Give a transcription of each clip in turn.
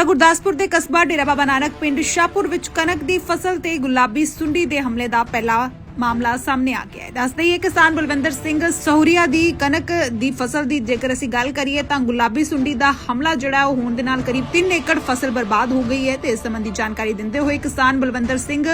ਜ਼ਿਲ੍ਹਾ ਗੁਰਦਾਸਪੁਰ ਦੇ ਕਸਬਾ ਡੇਰਾ ਬਾਬਾ ਨਾਨਕ ਪਿੰਡ ਸ਼ਾਹਪੁਰ ਵਿੱਚ ਕਣਕ ਦੀ ਫਸਲ ਤੇ ਗੁਲਾਬੀ ਸੁੰਡੀ ਦੇ ਹਮਲੇ ਦਾ ਪਹਿਲਾ ਮਾਮਲਾ ਸਾਹਮਣੇ ਆ ਗਿਆ ਹੈ। ਦੱਸਦੇ ਹੀ ਕਿਸਾਨ ਬਲਵਿੰਦਰ ਸਿੰਘ ਸਹੂਰੀਆ ਦੀ ਕਣਕ ਦੀ ਫਸਲ ਦੀ ਜੇਕਰ ਅਸੀਂ ਗੱਲ ਕਰੀਏ ਤਾਂ ਗੁਲਾਬੀ ਸੁੰਡੀ ਦਾ ਹਮਲਾ ਜਿਹੜਾ ਉਹ ਹੋਣ ਦੇ ਨਾਲ ਕਰੀਬ 3 ਏਕੜ ਫਸਲ ਬਰਬਾਦ ਹੋ ਗਈ ਹੈ ਤੇ ਇਸ ਸੰਬੰਧੀ ਜਾਣਕਾਰੀ ਦਿੰਦੇ ਹੋਏ ਕਿਸਾਨ ਬਲਵਿੰਦਰ ਸਿੰਘ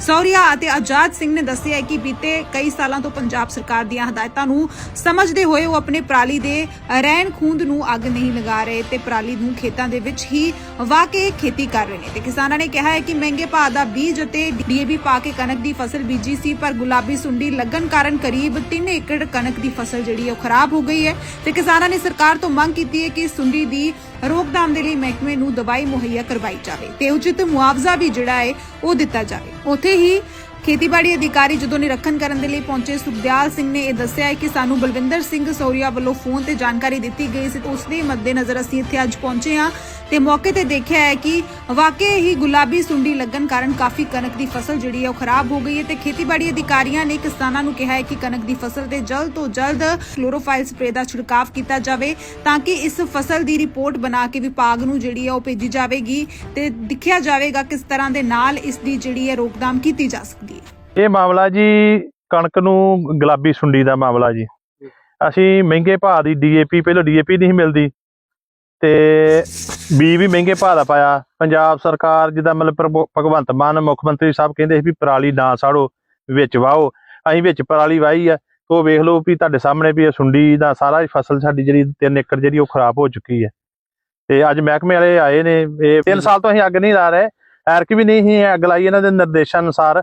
ਸਹੂਰੀਆ ਅਤੇ ਆਜ਼ਾਦ ਸਿੰਘ ਨੇ ਦੱਸਿਆ ਕਿ ਬੀਤੇ ਕਈ ਸਾਲਾਂ ਤੋਂ ਪੰਜਾਬ ਸਰਕਾਰ ਦੀਆਂ ਹਦਾਇਤਾਂ ਨੂੰ ਸਮਝਦੇ ਹੋਏ ਉਹ ਆਪਣੇ ਪਰਾਲੀ ਦੇ ਰਹਿਣ ਖੂੰਦ ਨੂੰ ਅੱਗ ਨਹੀਂ ਲਗਾ ਰਹੇ ਤੇ ਪਰਾਲੀ ਨੂੰ ਖੇਤਾਂ ਦੇ ਵਿੱਚ ਹੀ ਵਾਹ ਕੇ ਖੇਤੀ ਕਰ ਰਹੇ ਨੇ। ਤੇ ਕਿਸਾਨਾਂ ਨੇ ਕਿਹਾ ਹੈ ਕਿ ਮਹਿੰਗੇ ਭਾਅ ਦਾ ਬੀਜ ਅਤੇ ਡੀਏਬੀ ਪਾ ਕੇ ਕਣਕ ਦੀ ਫਸਲ ਬੀਜੀ ਸੀ ਪਰ ਗੁਲਾਬੀ ਸੁੰਡੀ ਲੱਗਣ ਕਾਰਨ ਕਰੀਬ 3 ਏਕੜ ਕਣਕ ਦੀ ਫਸਲ ਜਿਹੜੀ ਹੈ ਉਹ ਖਰਾਬ ਹੋ ਗਈ ਹੈ ਤੇ ਕਿਸਾਨਾਂ ਨੇ ਸਰਕਾਰ ਤੋਂ ਮੰਗ ਕੀਤੀ ਹੈ ਕਿ ਸੁੰਡੀ ਦੀ ਰੋਕਥਾਮ ਦੇ ਲਈ ਮਹਿਕਮੇ ਨੂੰ ਦਵਾਈ ਮੁਹੱਈਆ ਕਰਵਾਈ ਜਾਵੇ ਤੇ ਉਚਿਤ ਮੁਆਵਜ਼ਾ ਵੀ ਜਿਹੜਾ ਹੈ ਉਹ ਦਿੱਤਾ ਜਾਵੇ। ਉੱਥੇ ਹੀ ਖੇਤੀਬਾੜੀ ਅਧਿਕਾਰੀ ਜਦੋਂ ਨਿਰੀਖਣ ਕਰਨ ਦੇ ਲਈ ਪਹੁੰਚੇ, ਸੁਖਦਿਆਲ ਸਿੰਘ ਨੇ ਇਹ ਦੱਸਿਆ ਹੈ ਕਿ ਸਾਨੂੰ ਬਲਵਿੰਦਰ ਸਿੰਘ ਸੌਰੀਆ ਵੱਲੋਂ ਫੋਨ ਤੇ ਜਾਣਕਾਰੀ ਦਿੱਤੀ ਗਈ ਸੀ ਤੇ ਉਸ ਦੇ ਮੱਦੇਨਜ਼ਰ ਅਸੀਂ ਇੱਥੇ ਅੱਜ ਪਹੁੰਚੇ ਹਾਂ ਤੇ ਮੌਕੇ ਤੇ ਦੇਖਿਆ ਹੈ ਕਿ ਵਾਕਈ ਹੀ ਗੁਲਾਬੀ ਸੁੰਡੀ ਲੱਗਣ ਕਾਰਨ ਕਾਫੀ ਕਣਕ ਦੀ ਫਸਲ ਜਿਹੜੀ ਹੈ ਉਹ ਖਰਾਬ ਹੋ ਗਈ ਹੈ ਤੇ ਖੇਤੀਬਾੜੀ ਅਧਿਕਾਰੀਆਂ ਨੇ ਕਿਸਾਨਾਂ ਨੂੰ ਕਿਹਾ ਹੈ ਕਿ ਕਣਕ ਦੀ ਫਸਲ ਤੇ ਜਲਦ ਤੋਂ ਜਲਦ ਕਲੋਰੋਫਾਈਲ ਸਪਰੇ ਦਾ ਛਿੜਕਾਅ ਕੀਤਾ ਜਾਵੇ ਤਾਂ ਕਿ ਇਸ ਫਸਲ ਦੀ ਰਿਪੋਰਟ ਬਣਾ ਕੇ ਵਿਭਾਗ ਨੂੰ ਜਿਹੜੀ ਹੈ ਉਹ ਭੇਜੀ ਜਾਵੇਗੀ ਤੇ ਦਿਖਿਆ ਜਾਵੇਗਾ ਕਿਸ ਤਰ੍ਹਾਂ ਦੇ ਨਾਲ ਇਸ ਦੀ ਜਿਹੜੀ ਹੈ ਰੋਕਥਾਮ ਕੀਤੀ ਜਾ ਸਕਦੀ ਹੈ। ਇਹ ਮਾਮਲਾ ਜੀ ਕਣਕ ਨੂੰ ਗੁਲਾਬੀ ਸੁੰਡੀ ਦਾ ਮਾਮਲਾ ਜੀ। ਅਸੀਂ ਮਹਿੰਗੇ ਭਾਅ ਦੀ ਡੀਏਪੀ ਪਹਿਲਾਂ ਡੀਏਪੀ ਨਹੀਂ ਮਿਲਦੀ ਤੇ ਬੀ ਵੀ ਮਹਿੰਗੇ ਭਾਅ ਦਾ ਪਾਇਆ। ਪੰਜਾਬ ਸਰਕਾਰ ਜਿਹਦਾ ਮਤਲਬ ਭਗਵੰਤ ਮਾਨ ਮੁੱਖ ਮੰਤਰੀ ਸਾਹਿਬ ਕਹਿੰਦੇ ਸੀ ਵੀ ਪਰਾਲੀ ਨਾ ਸਾੜੋ, ਵਿੱਚ ਵਾਹੋ ਅਸੀਂ ਵਿੱਚ ਪਰਾਲੀ ਵਾਹੀ ਆ। ਉਹ ਵੇਖ ਲਓ ਵੀ ਤੁਹਾਡੇ ਸਾਹਮਣੇ ਵੀ ਇਹ ਸੁੰਡੀ ਦਾ ਸਾਰਾ ਫਸਲ ਸਾਡੀ ਜਿਹੜੀ 3 ਏਕੜ ਜਿਹੜੀ ਉਹ ਖਰਾਬ ਹੋ ਚੁੱਕੀ ਹੈ। ਤੇ ਅੱਜ ਮਹਿਕਮੇ ਵਾਲੇ ਆਏ ਨੇ। ਇਹ 3 ਸਾਲ ਤੋਂ ਅਸੀਂ ਅੱਗ ਨਹੀਂ ਲਾ ਰਹੇ। ਐਰਕ ਵੀ ਨਹੀਂ ਸੀ ਅੱਗ ਲਾਈ ਇਹਨਾਂ ਦੇ ਨਿਰਦੇਸ਼ਾਂ ਅਨੁਸਾਰ।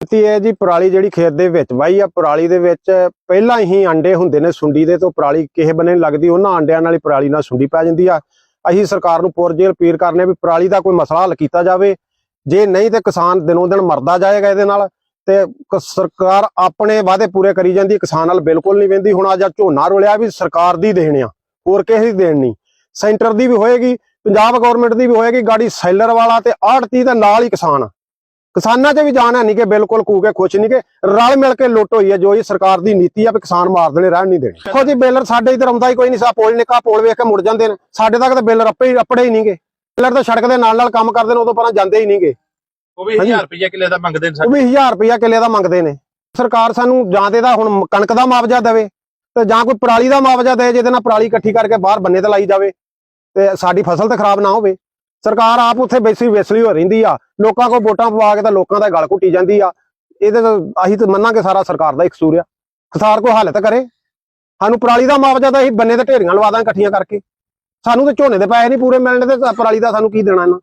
ਕੀਤੀ ਹੈ ਜੀ, ਪਰਾਲੀ ਜਿਹੜੀ ਖੇਤ ਦੇ ਵਿੱਚ ਵਾਈ ਆ, ਪਰਾਲੀ ਦੇ ਵਿੱਚ ਪਹਿਲਾਂ ਹੀ ਅੰਡੇ ਹੁੰਦੇ ਨੇ ਸੁੰਡੀ ਦੇ, ਤੋਂ ਪਰਾਲੀ ਕਿਸੇ ਬੰਨੇ ਨੀ ਲੱਗਦੀ, ਉਹਨਾਂ ਅੰਡਿਆਂ ਨਾਲ ਹੀ ਪਰਾਲੀ ਨਾਲ ਸੁੰਡੀ ਪੈ ਜਾਂਦੀ ਆ। ਅਸੀਂ ਸਰਕਾਰ ਨੂੰ ਪੁਰਜੇ ਅਪੀਲ ਕਰਨੇ ਵੀ ਪਰਾਲੀ ਦਾ ਕੋਈ ਮਸਲਾ ਹੱਲ ਕੀਤਾ ਜਾਵੇ। ਜੇ ਨਹੀਂ ਤੇ ਕਿਸਾਨ ਦਿਨੋਂ ਦਿਨ ਮਰਦਾ ਜਾਏਗਾ ਇਹਦੇ ਨਾਲ, ਤੇ ਸਰਕਾਰ ਆਪਣੇ ਵਾਅਦੇ ਪੂਰੇ ਕਰੀ ਜਾਂਦੀ ਕਿਸਾਨ ਨਾਲ ਬਿਲਕੁਲ ਨਹੀਂ ਵੰਦੀ ਹੁਣ ਅੱਜ ਆਹ ਝੋਨਾ ਰੁਲਿਆ ਵੀ ਸਰਕਾਰ ਦੀ ਦੇਣ ਆ, ਹੋਰ ਕਿਸੇ ਦੀ ਦੇਣ ਨਹੀਂ। ਸੈਂਟਰ ਦੀ ਵੀ ਹੋਏਗੀ, ਪੰਜਾਬ ਗਵਰਨਮੈਂਟ ਦੀ ਵੀ ਹੋਏਗੀ, ਗਾੜੀ ਸੈਲਰ ਵਾਲਾ ਤੇ ਆੜਤੀ ਦੇ ਨਾਲ ਹੀ ਕਿਸਾਨ। ਕਿਸਾਨਾਂ 'ਚ ਵੀ ਜਾਣ ਹੈ ਨਹੀਂ ਕਿ ਬਿਲਕੁਲ ਕੂ ਕੇ ਖੁਸ਼ ਨਹੀਂ ਕਿ ਰਲ ਮਿਲ ਕੇ ਲੁੱਟ ਹੋਈ ਹੈ ਜੋ ਇਹ ਸਰਕਾਰ ਦੀ ਨੀਤੀ ਆ ਵੀ ਕਿਸਾਨ ਮਾਰ ਦੇਣੇ ਰਹਿਣ ਨਹੀਂ ਦੇਣੇ। ਦੇਖੋ ਜੀ ਬੇਲਰ ਸਾਡੇ ਇਧਰ ਆਉਂਦਾ ਹੀ ਕੋਈ ਨਹੀਂ ਸਾ ਪੋਲ ਨਿਕਾ ਪੋਲ ਵੇਖ ਕੇ ਮੁੜ ਜਾਂਦੇ ਨੇ। ਸਾਡੇ ਤੱਕ ਤਾਂ ਬੇਲਰ ਆਪੇ ਹੀ ਆਪੜੇ ਹੀ ਨਹੀਂਗੇ ਬੇਲਰ ਤਾਂ ਸੜਕ ਦੇ ਨਾਲ ਨਾਲ ਕੰਮ ਕਰਦੇ ਨੇ ਉਦੋਂ ਪਰਾਂ ਜਾਂਦੇ ਹੀ ਨਹੀਂਗੇ ਉਹ ਵੀ ਹਾਂਜੀ। 1000 ਰੁਪਏ ਕਿੱਲੇ ਦਾ ਮੰਗਦੇ ਨੇ ਉਹ ਵੀ 1000 ਰੁਪਇਆ ਕਿੱਲੇ ਦਾ ਮੰਗਦੇ ਨੇ। ਸਰਕਾਰ ਸਾਨੂੰ ਜਾਂ ਤੇ ਦਾ ਹੁਣ ਕਣਕ ਦਾ ਮੁਆਵਜ਼ਾ ਦੇਵੇ ਤੇ ਜਾਂ ਕੋਈ ਪਰਾਲੀ ਦਾ ਮੁਆਵਜ਼ਾ ਦੇ ਜਿਹਦੇ ਨਾਲ ਪਰਾਲੀ ਇਕੱਠੀ ਕਰਕੇ ਬਾਹਰ ਬੰਨੇ ਤੇ ਲਾਈ ਜਾਵੇ ਤੇ ਸਾਡੀ ਫਸਲ ਤੇ ਖਰਾਬ ਨਾ ਹੋਵੇ। ਸਰਕਾਰ ਆਪ ਉੱਥੇ ਬੇਸੀ ਵੇਸਲੀ ਹੋ ਰਹਿੰਦੀ ਆ। ਲੋਕਾਂ ਕੋਲ ਵੋਟਾਂ ਪਵਾ ਕੇ ਤਾਂ ਲੋਕਾਂ ਦਾ ਗਲ ਘੁੱਟੀ ਜਾਂਦੀ ਆ। ਇਹਦੇ ਤਾਂ ਅਸੀਂ ਤਾਂ ਮੰਨਾਂਗੇ ਸਾਰਾ ਸਰਕਾਰ ਦਾ ਹੀ ਕਸੂਰ ਆ। ਸਰਕਾਰ ਕੋਈ ਹਾਲਤ ਕਰੇ। ਸਾਨੂੰ ਪਰਾਲੀ ਦਾ ਮੁਆਵਜ਼ਾ ਤਾਂ ਅਸੀਂ ਬੰਨੇ ਤੇ ਢੇਰੀਆਂ ਲਵਾ ਦਾਂ ਇਕੱਠੀਆਂ ਕਰਕੇ। ਸਾਨੂੰ ਤਾਂ ਝੋਨੇ ਦੇ ਪੈਸੇ ਨਹੀਂ ਪੂਰੇ ਮਿਲਣੇ ਤੇ ਪਰਾਲੀ ਦਾ ਸਾਨੂੰ ਕੀ ਦੇਣਾ ਇਹਨਾਂ?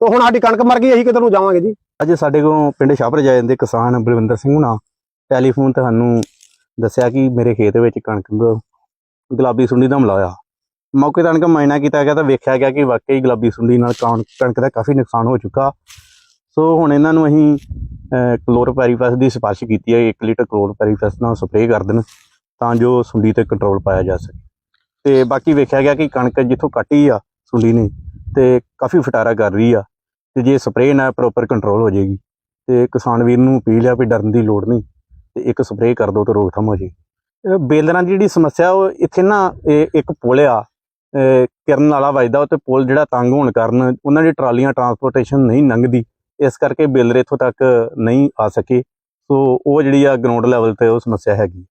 ਤੇ ਹੁਣ ਸਾਡੀ ਕਣਕ ਮਰ ਗਈ, ਅਸੀਂ ਕਿੱਧਰ ਨੂੰ ਜਾਵਾਂਗੇ ਜੀ? ਅੱਜ ਸਾਡੇ ਕੋਲ ਪਿੰਡ ਸ਼ਾਹਪੁਰ ਜਾ ਜਾਂਦੇ ਕਿਸਾਨ ਬਲਵਿੰਦਰ ਸਿੰਘ ਹੁਣਾ। ਟੈਲੀਫੋਨ ਤੇ ਸਾਨੂੰ ਦੱਸਿਆ ਕਿ ਮੇਰੇ ਖੇਤ ਵਿੱਚ ਕਣਕ ਗੁਲਾਬੀ ਸੁੰਡੀ ਦਾ ਹਮਲਾ ਹੋਇਆ ਮੌਕੇ ਤੇ ਆਣ ਕੇ ਮਾਇਨਾ ਕੀਤਾ ਗਿਆ ਤਾਂ ਵੇਖਿਆ ਗਿਆ ਕਿ ਵਾਕਈ ਗੁਲਾਬੀ ਸੁੰਡੀ ਨਾਲ ਕਣ- ਕਣਕ ਦਾ ਕਾਫੀ ਨੁਕਸਾਨ ਹੋ ਚੁੱਕਾ। ਸੋ ਹੁਣ ਇਹਨਾਂ ਨੂੰ ਅਸੀਂ ਕਲੋਰਪੈਰੀਫਾਸ ਦੀ ਸਿਫਾਰਿਸ਼ ਕੀਤੀ ਹੈ 1 ਲੀਟਰ ਕਲੋਰਪੈਰੀਫਾਸ ਨਾਲ ਸਪਰੇਅ ਕਰ ਦੇਣ ਤਾਂ ਜੋ ਸੁੰਡੀ ਤੇ ਕੰਟਰੋਲ ਪਾਇਆ ਜਾ ਸਕੇ। ਤੇ ਬਾਕੀ ਵੇਖਿਆ ਗਿਆ ਕਿ ਕਣਕ ਜਿੱਥੋਂ ਕੱਟੀ ਆ ਸੁੰਡੀ ਨੇ ਤੇ ਕਾਫੀ ਫਟਾਰਾ ਕਰ ਰਹੀ ਆ ਤੇ ਜੇ ਸਪਰੇਅ ਨਾਲ ਪ੍ਰੋਪਰ ਕੰਟਰੋਲ ਹੋ ਜਾਏਗੀ ਤੇ ਕਿਸਾਨ ਵੀਰ ਨੂੰ ਅਪੀਲ ਆ ਵੀ ਡਰਨ ਦੀ ਲੋੜ ਨਹੀਂ ਤੇ ਇੱਕ ਸਪਰੇਅ ਕਰ ਦੋ ਤੇ ਰੋਕਥਾਮ ਹੋ ਜਾਏਗੀ ਬੇਲਰਾਂ ਦੀ ਜਿਹੜੀ ਸਮੱਸਿਆ ਉਹ ਇੱਥੇ ਨਾ ਇਹ ਇੱਕ ਪੁਲ ਆ ਕਿਰਨ ਵਾਲਾ ਵੱਜਦਾ ਉੱਤੇ ਪੁਲ ਜਿਹੜਾ ਤੰਗ ਹੋਣ ਕਾਰਨ ਉਹਨਾਂ ਦੀ ਟਰਾਲੀਆਂ ਟਰਾਂਸਪੋਰਟੇਸ਼ਨ ਨਹੀਂ ਲੰਘਦੀ, ਇਸ ਕਰਕੇ ਬੇਲਰ ਇੱਥੋਂ ਤੱਕ ਨਹੀਂ ਆ ਸਕੇ। ਸੋ ਉਹ ਜਿਹੜੀ ਆ ਗਰਾਊਂਡ ਲੈਵਲ ਤੇ ਉਹ ਸਮੱਸਿਆ ਹੈਗੀ।